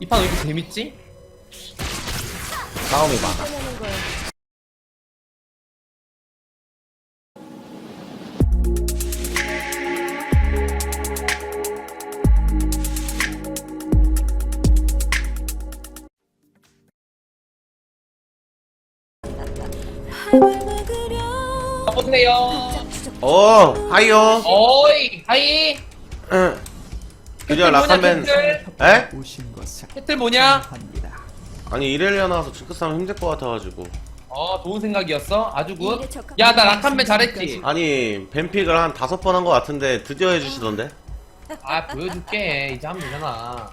이 판 왜 이렇게 재밌지? 싸움이 많아. 하는. 어, 하이요. 어이, 하이. 응. 드디어 캐틀 뭐냐, 라칸맨. 캐틀? 에? 오신 것을 캐틀 뭐냐? 합니다. 아니 이렐리아 나와서 징크 싸움 힘들 것 같아가지고. 어, 좋은 생각이었어. 아주 굿. 일에 적합한 야, 나 라칸맨 잘했지? 아니 뱀픽을 한 다섯 번 한 것 같은데 드디어 해주시던데. 아, 보여줄게. 이제 하면 되잖아.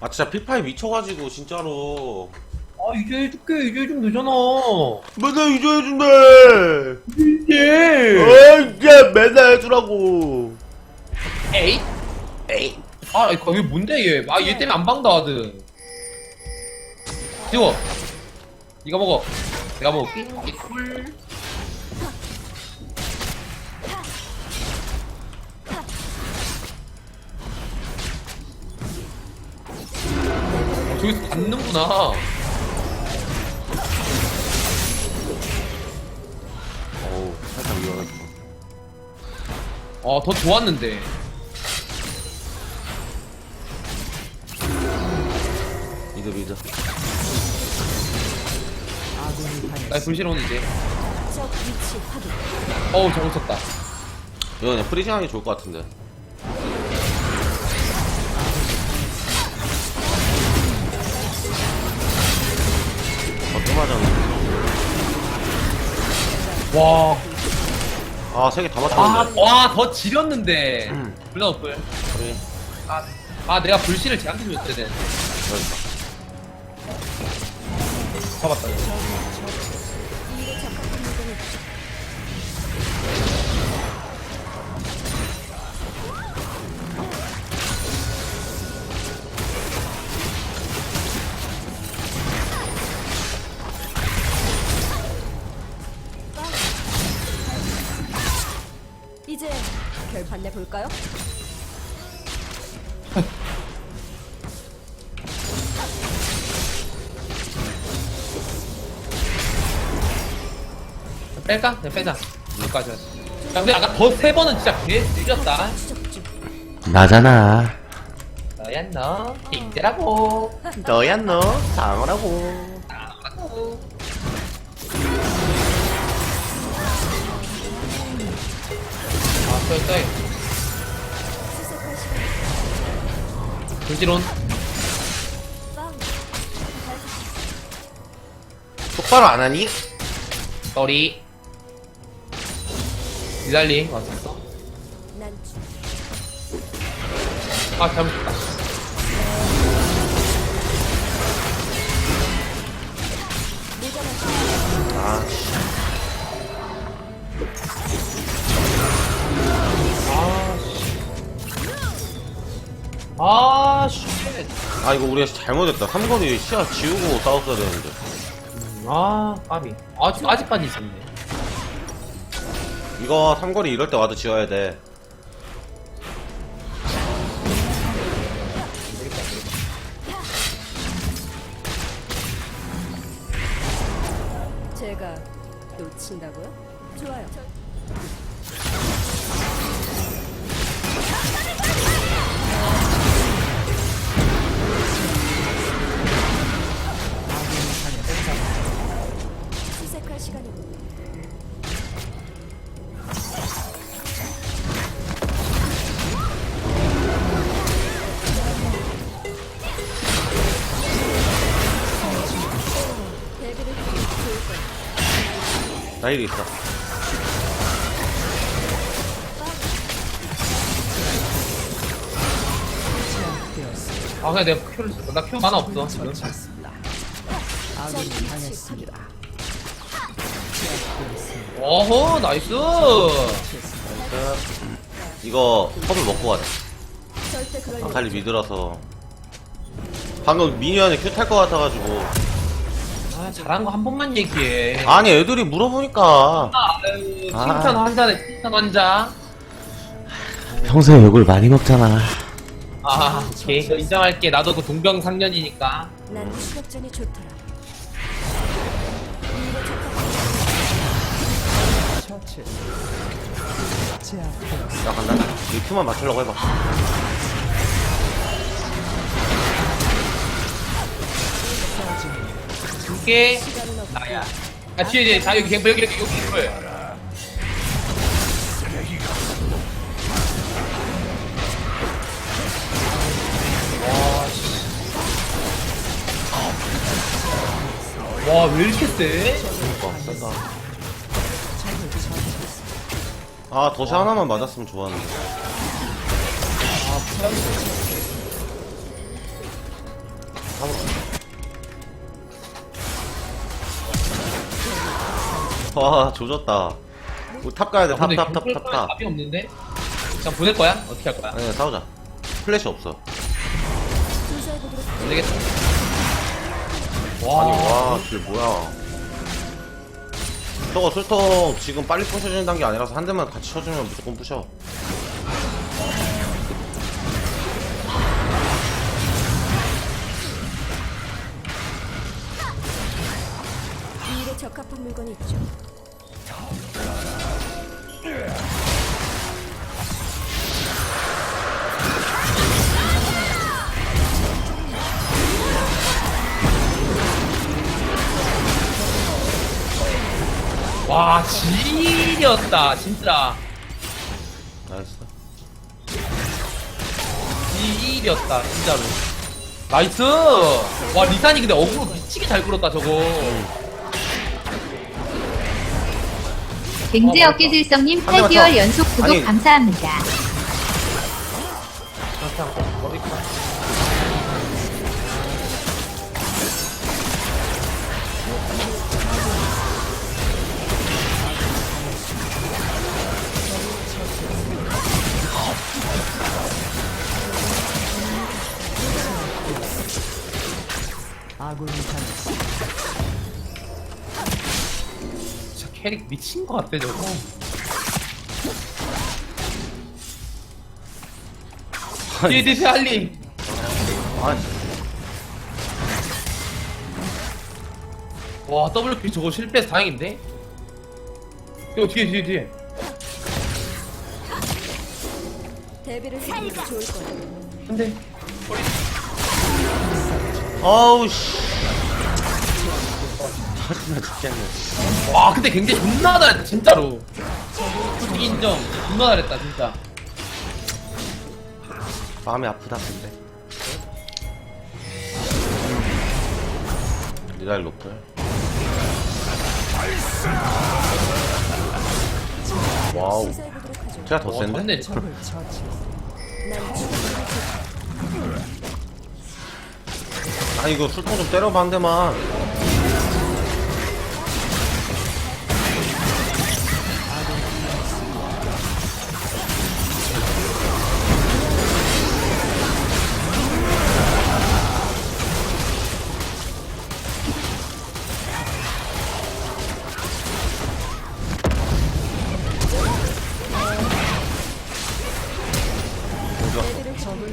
아 진짜 피파에 미쳐가지고 진짜로. 아, 이제 해줄게. 이제 좀 되잖아. 맨날 이제 해준대. 이제. 어, 이제 맨날 해주라고. 에이? 에이. 아, 이거 이게 뭔데, 얘. 아, 얘 때문에 안 방다, 하드. 지워. 이거 먹어. 내가 먹을게. 이 꿀. 어, 저기서 받는구나. 어우 살짝 위험했어. 어, 더 좋았는데. 미드 미드. 나 당했습니다. 불실온 이제. 적 위치 확인. 어우, 잘못 쳤다. 이거 그냥 프리징하기 좋을 것 같은데. 어또 맞았네. 와, 아, 세 개다 아, 맞췄는데. 와, 더 지렸는데. 음. 블라우플. 그래. 아, 아, 내가 불씨를 쟤한테 줬어야 되는데. 그러니까. 잡았다. 이제 결판 내 볼까요? 뺄까? 그냥 빼자. 여기까지 하자. 야, 근데 아까 더 세 번은 진짜 개 중. 나잖아. 너야 너. 빙대라고. 너야 너. 당하라고. 나라고. 아, 쏘이, 쏘이. 빵. 똑바로 안 하니? 쏘리. 니달리 왔었어. 아, 잘못했다. 아, 씨. 아, 씨. 아, 이거 우리가 잘못했다. 삼거리 시야 지우고 싸웠어야 되는데. 아, 까비. 아직, 아직까지 있었네. 이거 삼거리 이럴 때 와도 지워야 돼. 제가 놓친다고요? 좋아요. 나 이거 있어. 아, 그냥 내가 큐를 썼어. 나큐 하나 없어, 지금. 어허, 나이스! 이거 컵을 먹고 가자. 아칼리 미드라서. 방금 미니언이 큐탈 것 같아가지고. 아, 잘한 거 한 번만 얘기해. 아니, 애들이 물어보니까. 아유, 아. 칭찬 환자네, 칭찬 환자. 평소에 욕을 많이 먹잖아. 아 오케이 이거 인정할게 나도 그 동병상련이니까 난 추격전이 좋더라. 처치. 제압되었습니다. 야 간다 이 큐만 맞추려고 해봐 없고 나야 아 뒤에 뒤에 자 여기 여기 여기 여기 여기 여기. 와, 왜 이렇게 세? 아 덫이 하나만 맞았으면 좋았는데 와 조졌다 우리 탑 가야 아, 근데 돼탑 탑탑 경찰 거에 탑탑 답이 없는데? 그냥 보낼 거야? 어떻게 할 거야? 아니 싸우자 플래시 없어 안 되겠다. 아니 와, 와길 뭐야 저거 술통 지금 빨리 부셔지는 단계 아니라서 한 대만 같이 쳐주면 무조건 부셔 적합한 물건이 있죠. 와, 지렸다, 진짜. 나이스 지렸다, 진짜로. 나이스! 와, 리산이 근데 어그로 미치게 잘 끌었다, 저거. 갱제 어, 어깨질성님 한 대만 8개월 더. 연속 구독 아니. 감사합니다. 아군이. 진짜 캐릭 미친 것 같아, 저거. 할리. 아니 와, WP 저거 실패해서 다행인데? 이거 뒤에, 뒤에, 뒤에. 좋을 거야. 근데. 아우 씨 짜증나 죽겠네 와, 근데 굉장히 존나 잘했다, 진짜로. 솔직히 인정. 존나 잘했다, 진짜. 마음이 아프다 근데 미라일 노플 와우 하죠. 제가 더 와, 센데? 난 좋더라. 아 이거 술통 좀 때려봐 한 대만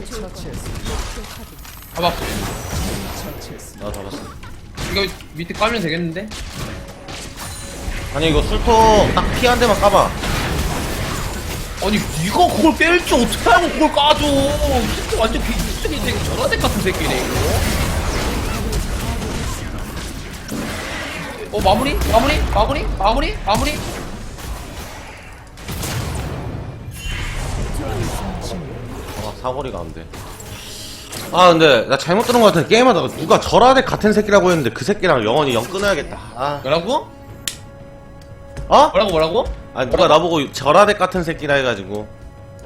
처치했습니다. 나 잡았어 이거 밑에 까면 되겠는데? 아니 이거 술통 딱 피 한 대만 까봐 아니 네가 그걸 뺄줄 어떻게 알고 그걸 까줘 진짜 완전 비슷하게 되게 저라색 같은 새끼네 이거 어 마무리? 마무리? 마무리? 마무리? 마무리? 사거리가 안 돼. 아 근데 나 잘못 들은 것 같은데 게임하다가 누가 절하대 같은 새끼라고 했는데 그 새끼랑 영원히 영 끊어야겠다. 아. 뭐라고? 어? 뭐라고 뭐라고? 아니 누가 나보고 절하대 같은 새끼라 해가지고.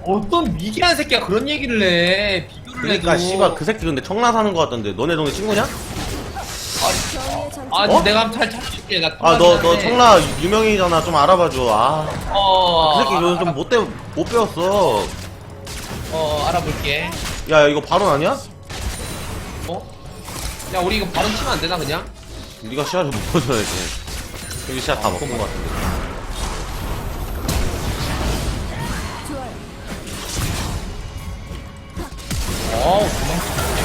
어떤 미개한 새끼가 그런 얘기를 해? 비교를 그러니까 해도 씨발 그 새끼 근데 청라 사는 거 같던데. 너네 동네 친구냐? 아니 어? 내가 한번 잘 찾아줄게. 나아 너. 청라 유명이잖아. 좀 알아봐줘. 아. 그 어, 새끼 요즘 좀 못, 배, 못 배웠어 어 알아볼게 야 이거 발언 아니야? 어? 야 우리 이거 발음 치면 안 되나 그냥? 네가 시야 좀 먹어줘야지 여기 시야 다 먹은 거 같은데. 어우 도망쳐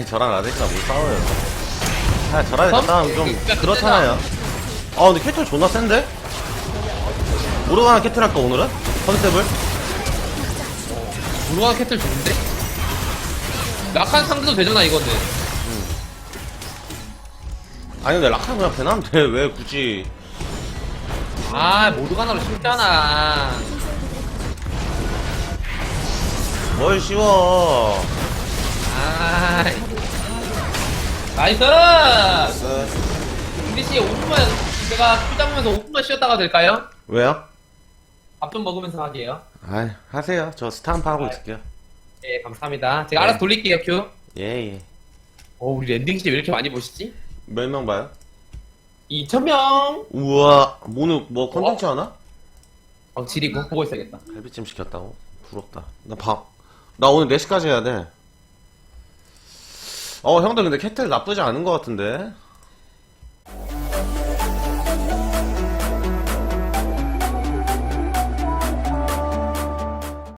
아니 저랑 라데스가 못 싸워요 아 저랑 선? 싸우면 좀 그렇잖아요 아 근데 캐틀 존나 센데? 모르가나 캐틀 할까 오늘은? 컨셉을? 무르한 캐틀 좋은데? 약한 상대도 되잖아 이거는 아니 근데 라칸 그냥 배나면 돼왜 굳이 아 모르가나로 쉽잖아 뭘 씌워 아 나이스 김디씨 5분만 제가 큐 잡으면서 5분만 쉬었다가 될까요? 왜요? 밥 좀 먹으면서 하게요 아 하세요 저 스탬프 하고 있을게요 예 감사합니다 제가 네. 알아서 돌릴게요 큐 예 예 어, 우리 랜딩 시대 왜 이렇게 많이 보시지? 몇 명 봐요? 2,000명! 우와 뭐는 뭐 컨텐츠 하나? 어, 지리고 보고 있어야겠다. 갈비찜 시켰다고? 부럽다 나 밥 나 오늘 4시까지 해야 돼 어 형들 근데 캐틀 나쁘지 않은 것 같은데